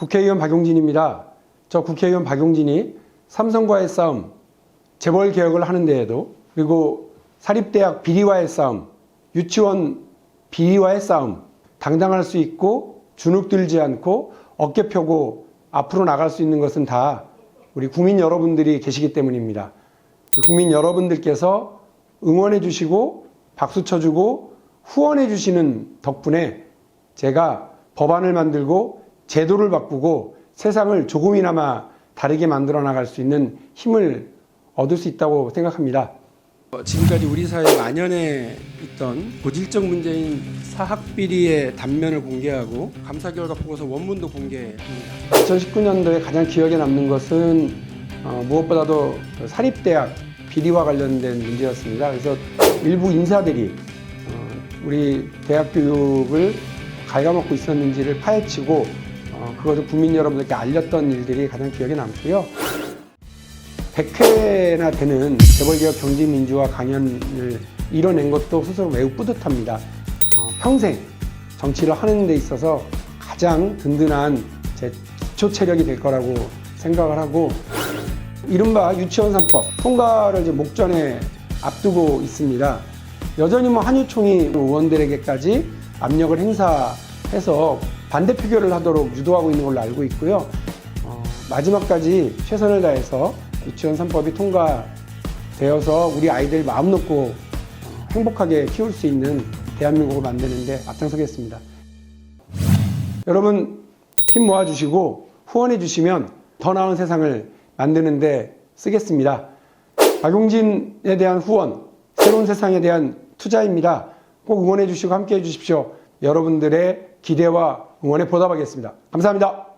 국회의원 박용진입니다. 저 국회의원 박용진이 삼성과의 싸움, 재벌 개혁을 하는 데에도 그리고 사립대학 비리와의 싸움, 유치원 비리와의 싸움, 당당할 수 있고 주눅 들지 않고 어깨 펴고 앞으로 나갈 수 있는 것은 다 우리 국민 여러분들이 계시기 때문입니다. 국민 여러분들께서 응원해 주시고 박수 쳐주고 후원해 주시는 덕분에 제가 법안을 만들고 제도를 바꾸고 세상을 조금이나마 다르게 만들어 나갈 수 있는 힘을 얻을 수 있다고 생각합니다. 지금까지 우리 사회 만연해 있던 고질적 문제인 사학비리의 단면을 공개하고 감사 결과 보고서 원문도 공개합니다. 2019년도에 가장 기억에 남는 것은 어, 무엇보다도 그 사립대학 비리와 관련된 문제였습니다. 그래서 일부 인사들이 어, 우리 대학 교육을 갉아먹고 있었는지를 파헤치고 어, 그것을 국민 여러분들께 알렸던 일들이 가장 기억에 남고요. 100회나 되는 재벌개혁 경제민주화 강연을 이뤄낸 것도 스스로 매우 뿌듯합니다. 어, 평생 정치를 하는 데 있어서 가장 든든한 제 기초 체력이 될 거라고 생각을 하고 이른바 유치원 3법 통과를 이제 목전에 앞두고 있습니다. 여전히 뭐 한유총이 의원들에게까지 압력을 행사해서 반대 표결을 하도록 유도하고 있는 걸로 알고 있고요. 어, 마지막까지 최선을 다해서 유치원 3법이 통과되어서 우리 아이들 마음 놓고 어, 행복하게 키울 수 있는 대한민국을 만드는데 앞장서겠습니다. 여러분 힘 모아주시고 후원해 주시면 더 나은 세상을 만드는데 쓰겠습니다. 박용진에 대한 후원, 새로운 세상에 대한 투자입니다. 꼭 응원해 주시고 함께 해 주십시오. 여러분들의 기대와 응원에 보답하겠습니다. 감사합니다.